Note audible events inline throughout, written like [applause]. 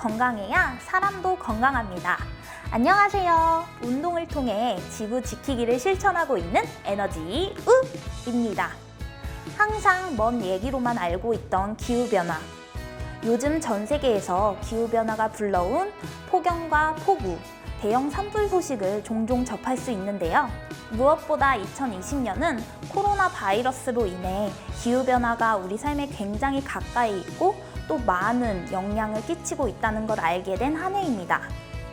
건강해야 사람도 건강합니다. 안녕하세요. 운동을 통해 지구 지키기를 실천하고 있는 에너지 우입니다. 항상 먼 얘기로만 알고 있던 기후변화. 요즘 전 세계에서 기후변화가 불러온 폭염과 폭우, 대형 산불 소식을 종종 접할 수 있는데요. 무엇보다 2020년은 코로나 바이러스로 인해 기후변화가 우리 삶에 굉장히 가까이 있고 또 많은 영향을 끼치고 있다는 걸 알게 된 한 해입니다.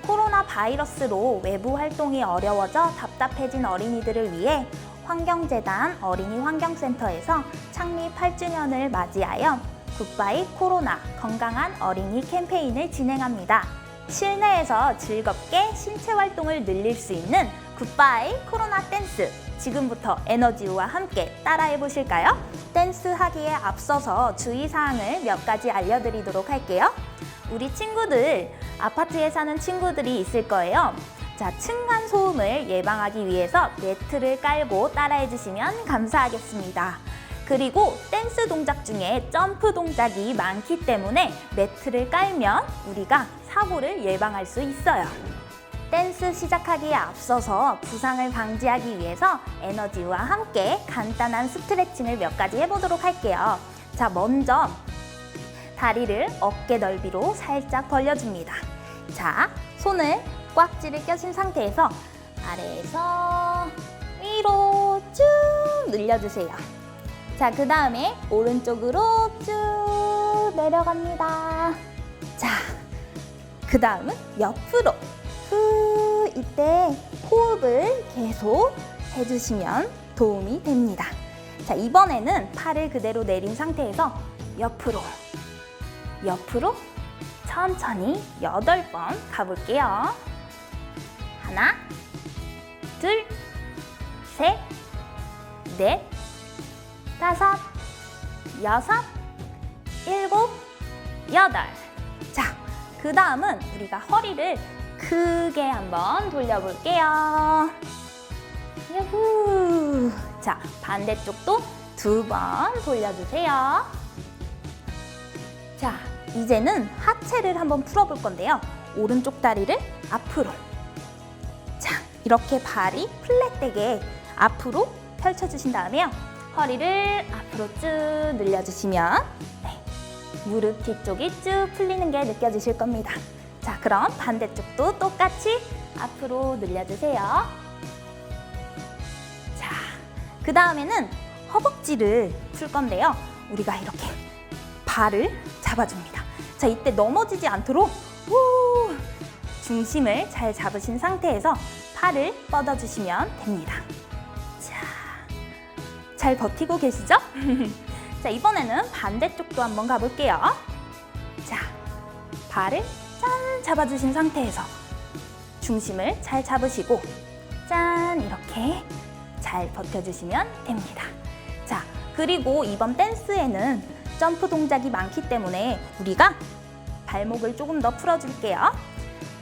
코로나 바이러스로 외부 활동이 어려워져 답답해진 어린이들을 위해 환경재단 어린이 환경센터에서 창립 8주년을 맞이하여 굿바이 코로나 건강한 어린이 캠페인을 진행합니다. 실내에서 즐겁게 신체 활동을 늘릴 수 있는 굿바이 코로나 댄스 지금부터 에너지우와 함께 따라해 보실까요? 댄스 하기에 앞서서 주의사항을 몇 가지 알려드리도록 할게요. 우리 친구들, 아파트에 사는 친구들이 있을 거예요. 자, 층간 소음을 예방하기 위해서 매트를 깔고 따라해 주시면 감사하겠습니다. 그리고 댄스 동작 중에 점프 동작이 많기 때문에 매트를 깔면 우리가 사고를 예방할 수 있어요. 댄스 시작하기에 앞서서 부상을 방지하기 위해서 에너지와 함께 간단한 스트레칭을 몇 가지 해보도록 할게요. 자, 먼저 다리를 어깨 넓이로 살짝 벌려줍니다. 자, 손을 꽉지를 껴신 상태에서 아래에서 위로 쭉 늘려주세요. 자, 그 다음에 오른쪽으로 쭉 내려갑니다. 자, 그 다음은 옆으로. 후, 이때 호흡을 계속 해주시면 도움이 됩니다. 자, 이번에는 팔을 그대로 내린 상태에서 옆으로, 옆으로 천천히 여덟 번 가볼게요. 하나, 둘, 셋, 넷, 다섯, 여섯, 일곱, 여덟. 자, 그 다음은 우리가 허리를 크게 한번 돌려볼게요. 야후. 자, 반대쪽도 두 번 돌려주세요. 자, 이제는 하체를 한번 풀어볼 건데요. 오른쪽 다리를 앞으로. 자, 이렇게 발이 플랫되게 앞으로 펼쳐주신 다음에요. 허리를 앞으로 쭉 늘려주시면 네, 무릎 뒤쪽이 쭉 풀리는 게 느껴지실 겁니다. 자, 그럼 반대쪽도 똑같이 앞으로 늘려주세요. 자, 그 다음에는 허벅지를 풀 건데요. 우리가 이렇게 발을 잡아줍니다. 자, 이때 넘어지지 않도록 후, 중심을 잘 잡으신 상태에서 팔을 뻗어주시면 됩니다. 자, 잘 버티고 계시죠? [laughs] 자, 이번에는 반대쪽도 한번 가볼게요. 자, 발을 짠 잡아주신 상태에서 중심을 잘 잡으시고 짠 이렇게 잘 버텨주시면 됩니다. 자, 그리고 이번 댄스에는 점프 동작이 많기 때문에 우리가 발목을 조금 더 풀어줄게요.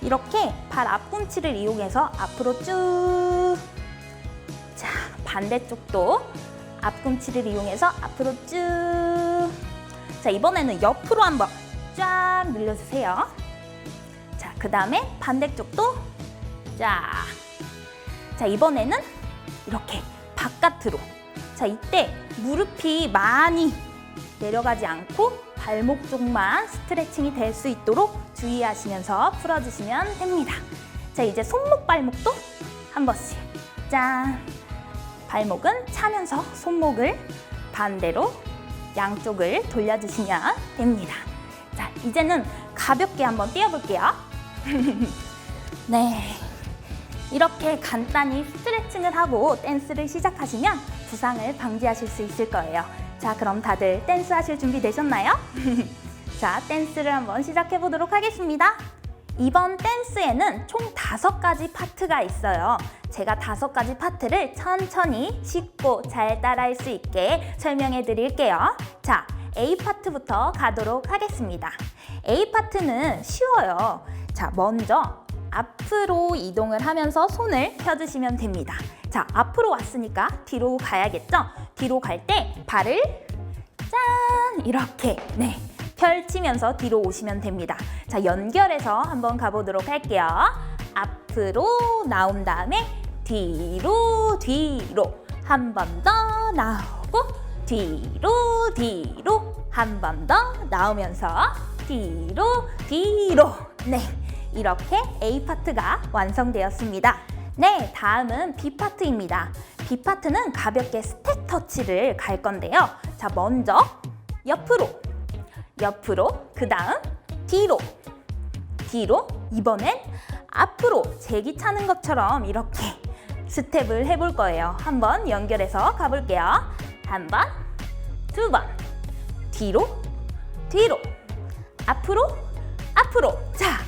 이렇게 발 앞꿈치를 이용해서 앞으로 쭉. 자, 반대쪽도 앞꿈치를 이용해서 앞으로 쭉. 자, 이번에는 옆으로 한번 쫙 늘려주세요. 자, 그 다음에 반대쪽도 쫙. 자, 이번에는 이렇게 바깥으로. 자, 이때 무릎이 많이 내려가지 않고 발목 쪽만 스트레칭이 될 수 있도록 주의하시면서 풀어주시면 됩니다. 자, 이제 손목 발목도 한 번씩. 짠. 발목은 차면서 손목을 반대로 양쪽을 돌려주시면 됩니다. 자, 이제는 가볍게 한번 뛰어볼게요. [laughs] 네. 이렇게 간단히 스트레칭을 하고 댄스를 시작하시면 부상을 방지하실 수 있을 거예요. 자, 그럼 다들 댄스 하실 준비 되셨나요? [laughs] 자, 댄스를 한번 시작해 보도록 하겠습니다. 이번 댄스에는 총 다섯 가지 파트가 있어요. 제가 다섯 가지 파트를 천천히 쉽고 잘 따라할 수 있게 설명해 드릴게요. 자, A 파트부터 가도록 하겠습니다. A 파트는 쉬워요. 자, 먼저 앞으로 이동을 하면서 손을 펴주시면 됩니다. 자, 앞으로 왔으니까 뒤로 가야겠죠? 뒤로 갈 때 발을 짠! 이렇게, 네. 펼치면서 뒤로 오시면 됩니다. 자, 연결해서 한번 가보도록 할게요. 앞으로 나온 다음에 뒤로 뒤로 한 번 더 나오고 뒤로 뒤로 한 번 더 나오면서 뒤로 뒤로 네 이렇게 A 파트가 완성되었습니다. 네 다음은 B 파트입니다. B 파트는 가볍게 스텝 터치를 갈 건데요. 자 먼저 옆으로 옆으로 그 다음 뒤로 뒤로 이번엔 앞으로 제기 차는 것처럼 이렇게 스텝을 해볼 거예요. 한번 연결해서 가볼게요. 한 번, 두 번, 뒤로, 뒤로, 앞으로, 앞으로. 자,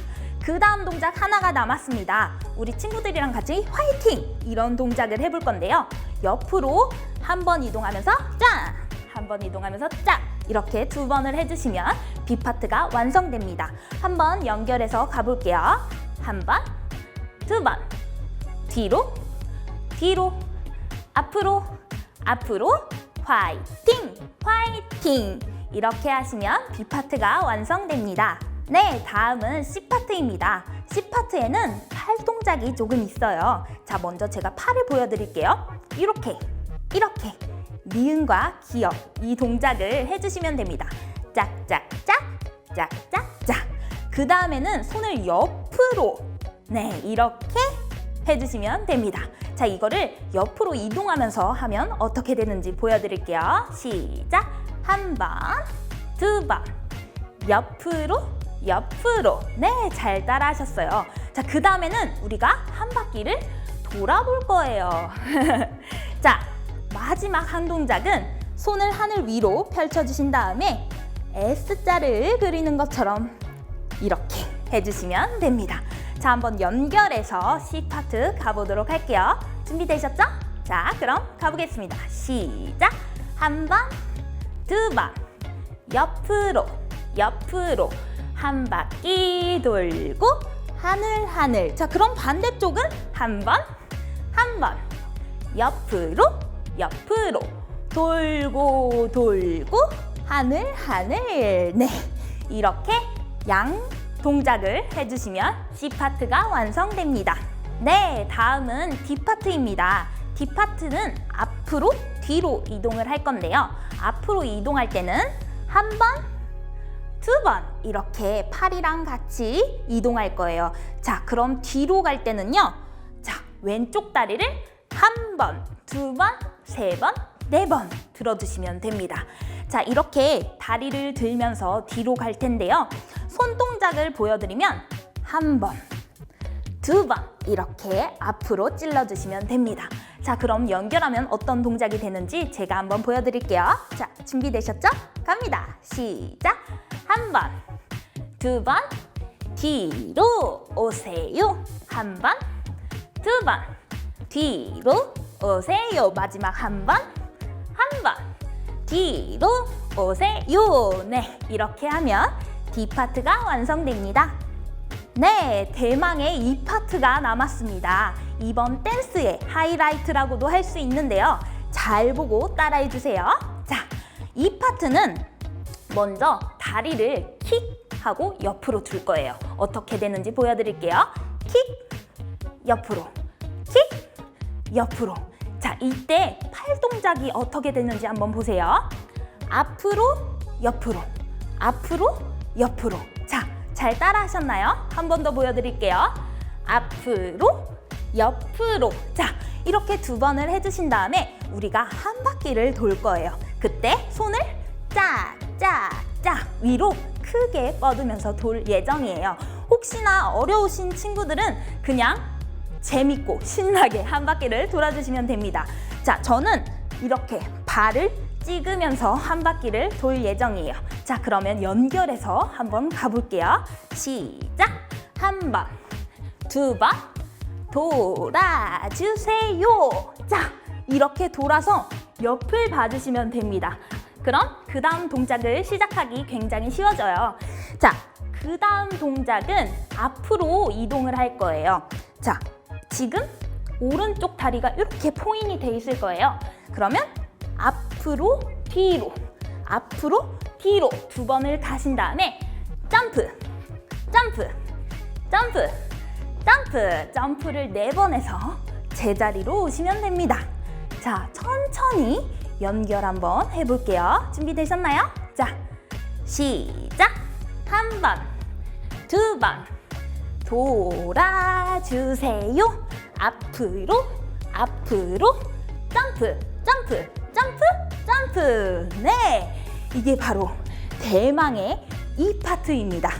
그 다음 동작 하나가 남았습니다. 우리 친구들이랑 같이 화이팅! 이런 동작을 해볼 건데요. 옆으로 한 번 이동하면서 짠! 한 번 이동하면서 짠! 이렇게 두 번을 해주시면 B 파트가 완성됩니다. 한 번 연결해서 가볼게요. 한 번, 두 번, 뒤로, 뒤로, 앞으로, 앞으로, 화이팅! 화이팅! 이렇게 하시면 B 파트가 완성됩니다. 네, 다음은 C 파트입니다. C 파트에는 팔 동작이 조금 있어요. 자, 먼저 제가 팔을 보여드릴게요. 이렇게, 이렇게. 미음과 기역 이 동작을 해주시면 됩니다. 짝짝짝, 짝짝짝. 그 다음에는 손을 옆으로, 네, 이렇게 해주시면 됩니다. 자, 이거를 옆으로 이동하면서 하면 어떻게 되는지 보여드릴게요. 시작! 한 번, 두 번, 옆으로, 옆으로. 네, 잘 따라 하셨어요. 자, 그 다음에는 우리가 한 바퀴를 돌아볼 거예요. [laughs] 자, 마지막 한 동작은 손을 하늘 위로 펼쳐주신 다음에 S자를 그리는 것처럼 이렇게 해주시면 됩니다. 자, 한번 연결해서 C 파트 가보도록 할게요. 준비되셨죠? 자, 그럼 가보겠습니다. 시작! 한 번, 두 번, 옆으로, 옆으로 한 바퀴 돌고 하늘, 하늘. 자, 그럼 반대쪽은 한 번, 한 번, 옆으로, 옆으로 돌고, 돌고 하늘, 하늘. 네, 이렇게 양 동작을 해주시면 C 파트가 완성됩니다. 네, 다음은 D 파트입니다. D 파트는 앞으로, 뒤로 이동을 할 건데요. 앞으로 이동할 때는 한 번, 두 번 이렇게 팔이랑 같이 이동할 거예요. 자, 그럼 뒤로 갈 때는요. 자, 왼쪽 다리를 한 번, 두 번, 세 번, 네 번 들어주시면 됩니다. 자, 이렇게 다리를 들면서 뒤로 갈 텐데요. 손 동작을 보여드리면 한 번, 두 번 이렇게 앞으로 찔러주시면 됩니다. 자, 그럼 연결하면 어떤 동작이 되는지 제가 한번 보여드릴게요. 자, 준비되셨죠? 갑니다. 시작! 한 번, 두 번, 뒤로 오세요. 한 번, 두 번, 뒤로 오세요. 마지막 한 번, 한 번, 뒤로 오세요. 네, 이렇게 하면 D 파트가 완성됩니다. 네, 대망의 이 파트가 남았습니다. 이번 댄스의 하이라이트라고도 할 수 있는데요. 잘 보고 따라해 주세요. 자, 이 파트는 먼저 다리를 킥 하고 옆으로 둘 거예요. 어떻게 되는지 보여드릴게요. 킥, 옆으로, 킥, 옆으로. 자, 이때 팔 동작이 어떻게 되는지 한번 보세요. 앞으로, 옆으로, 앞으로, 옆으로. 자, 잘 따라 하셨나요? 한 번 더 보여드릴게요. 앞으로, 옆으로. 자, 이렇게 두 번을 해주신 다음에 우리가 한 바퀴를 돌 거예요. 그때 손을 짝, 짝, 짝 위로 크게 뻗으면서 돌 예정이에요. 혹시나 어려우신 친구들은 그냥 재밌고 신나게 한 바퀴를 돌아주시면 됩니다. 자, 저는 이렇게 발을 찍으면서 한 바퀴를 돌 예정이에요. 자, 그러면 연결해서 한번 가볼게요. 시작! 한 번, 두 번, 돌아주세요. 자, 이렇게 돌아서 옆을 봐주시면 됩니다. 그럼 그 다음 동작을 시작하기 굉장히 쉬워져요. 자, 그 다음 동작은 앞으로 이동을 할 거예요. 자, 지금 오른쪽 다리가 이렇게 포인이 돼 있을 거예요. 그러면 앞으로 뒤로, 앞으로 뒤로 두 번을 가신 다음에 점프, 점프, 점프, 점프, 점프를 네 번 해서 제자리로 오시면 됩니다. 자, 천천히 연결 한번 해볼게요. 준비되셨나요? 자, 시작! 한 번, 두 번, 돌아주세요. 앞으로, 앞으로, 점프, 점프, 점프, 점프. 네, 이게 바로 대망의 이 파트입니다.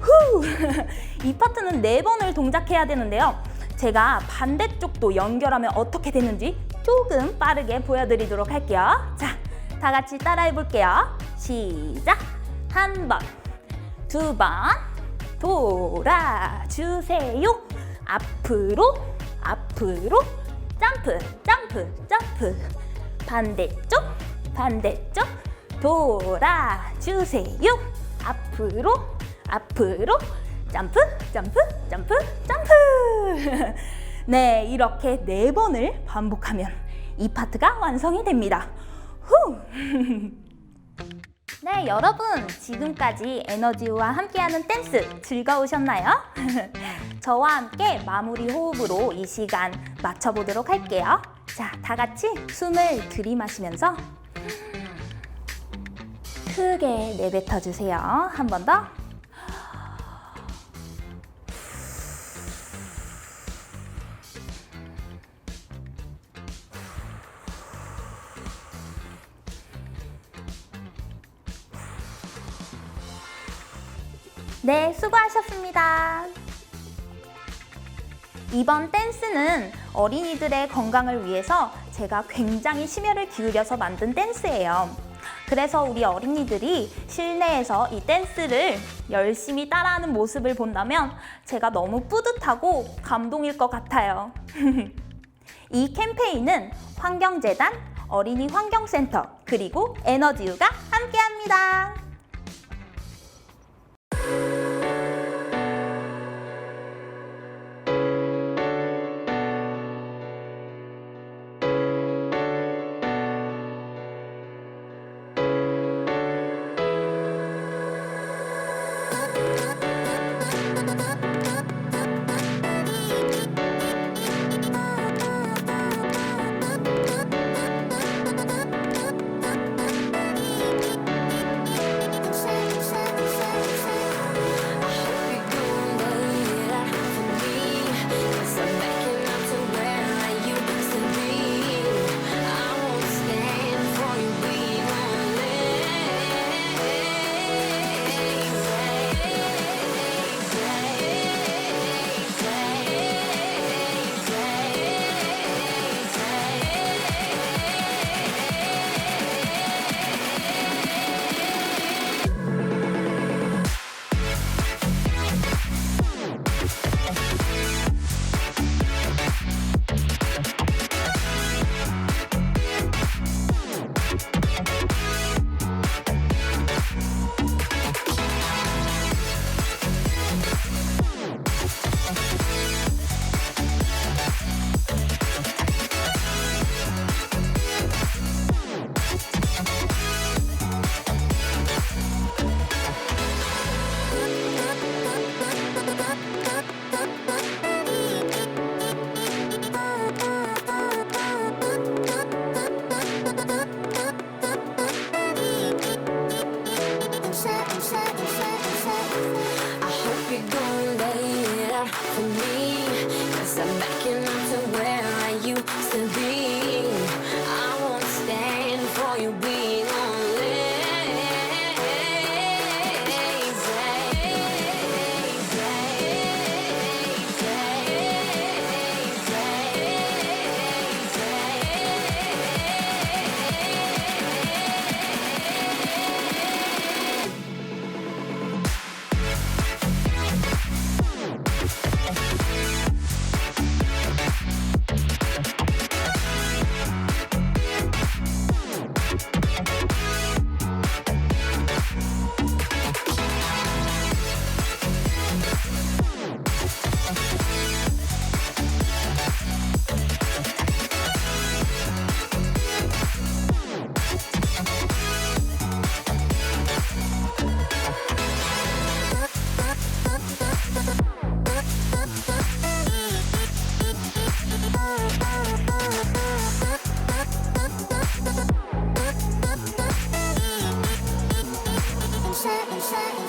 후! [laughs] 이 파트는 네 번을 동작해야 되는데요. 제가 반대쪽도 연결하면 어떻게 되는지 조금 빠르게 보여드리도록 할게요. 자, 다 같이 따라해 볼게요. 시작! 한 번, 두 번, 돌아주세요. 앞으로, 앞으로, 점프, 점프, 점프. 반대쪽, 반대쪽, 돌아주세요. 앞으로, 앞으로, 점프, 점프, 점프, 점프. [laughs] 네, 이렇게 네 번을 반복하면 이 파트가 완성이 됩니다. 후! [laughs] 네, 여러분. 지금까지 에너지와 함께하는 댄스 즐거우셨나요? [laughs] 저와 함께 마무리 호흡으로 이 시간 맞춰보도록 할게요. 자, 다 같이 숨을 들이마시면서 [gasps] 크게 내뱉어 주세요. 한 번 더. 네, 수고하셨습니다. 이번 댄스는 어린이들의 건강을 위해서 제가 굉장히 심혈을 기울여서 만든 댄스예요. 그래서 우리 어린이들이 실내에서 이 댄스를 열심히 따라하는 모습을 본다면 제가 너무 뿌듯하고 감동일 것 같아요. [laughs] 이 캠페인은 환경재단, 어린이 환경센터, 그리고 에너지유가 함께합니다.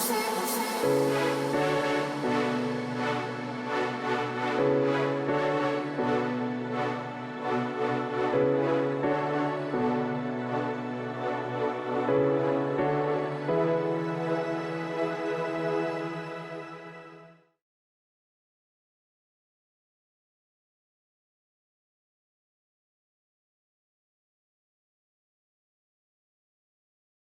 Thank you.